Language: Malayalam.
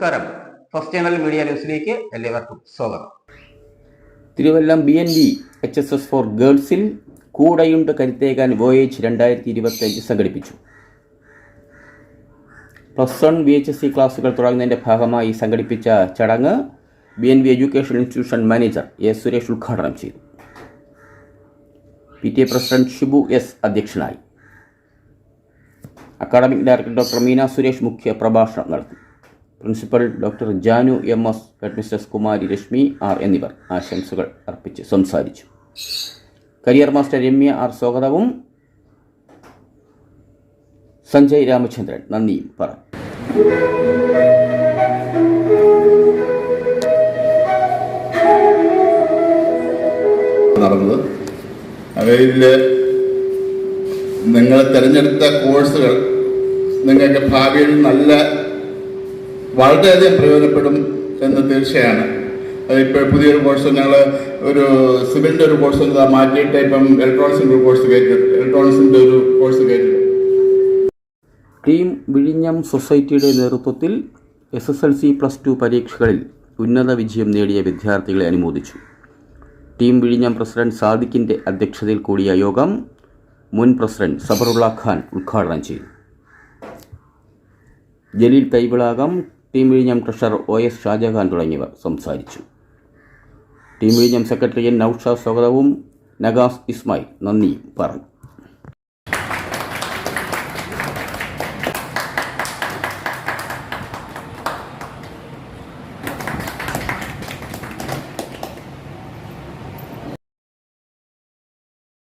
നമസ്കാരം. ഫസ്റ്റ് ചാനൽ മീഡിയ ന്യൂസിലേക്ക് എല്ലാവർക്കും സ്വാഗതം. Thiruvallam B N D H S S for ഗേൾസിൽ കൂടെയുണ്ട് കരുത്തേകാൻ വോയേജ് രണ്ടായിരത്തി ഇരുപത്തഞ്ച് സംഘടിപ്പിച്ചു. Plus one V H S C ക്ലാസുകൾ തുടങ്ങുന്നതിന്റെ ഭാഗമായി സംഘടിപ്പിച്ച ചടങ്ങ് B N V education institution manager A Suresh ഉദ്ഘാടനം ചെയ്തു. P T A president Shibu S അധ്യക്ഷനായി. Academic director doctor Meena Suresh മുഖ്യ പ്രഭാഷണം നടത്തി. Principal doctor Janu M S headmistress Kumari Reshmi R എന്നിവർ ആശംസകൾ അർപ്പിച്ച് സംസാരിച്ചു. കരിയർ മാസ്റ്റർ രമ്യ ആർ സ്വാഗതവും. സഞ്ജയ് രാമചന്ദ്രൻ നന്ദിയും പറഞ്ഞു. നടന്നത്. അവയിൽ നിങ്ങൾ തിരഞ്ഞെടുത്ത കോഴ്സുകൾ നിങ്ങൾക്ക് ഭാവിയിൽ നല്ല വളരെയധികം പ്രയോജനപ്പെടും എന്ന് തീർച്ചയാണ്. ഇപ്പോൾ പുതിയൊരു കോഴ്സ് ഞങ്ങൾ ഒരു സിവിലിന്റെ ഒരു കോഴ്സ് മാറ്റിയിട്ട് ഇപ്പം ഇലക്ട്രോണിക്സിന്റെ ഒരു കോഴ്സ് കയറ്റി ഇലക്ട്രോണിക്സിന്റെ ഒരു കോഴ്സ് കയറ്റി. ടീം വിഴിഞ്ഞം സൊസൈറ്റിയുടെ നേതൃത്വത്തിൽ S S L C plus two പരീക്ഷകളിൽ ഉന്നത വിജയം നേടിയ വിദ്യാർത്ഥികളെ അനുമോദിച്ചു. ടീം വിഴിഞ്ഞം പ്രസിഡന്റ് സാദിഖിന്റെ അധ്യക്ഷതയിൽ കൂടിയ യോഗം മുൻ പ്രസിഡന്റ് സബറുള്ള ഖാൻ ഉദ്ഘാടനം ചെയ്തു. ജലീൽ കൈവിളാകം ടീം വിഴിഞ്ഞം ട്രഷറർ ഒ എസ് ഷാജഹാൻ തുടങ്ങിയവർ സംസാരിച്ചു. ടീം വിഴിഞ്ഞം സെക്രട്ടറി എൻ നൌഷാദ് സ്വാഗതവും നഗാസ് ഇസ്മായിൽ നന്ദിയും പറഞ്ഞു.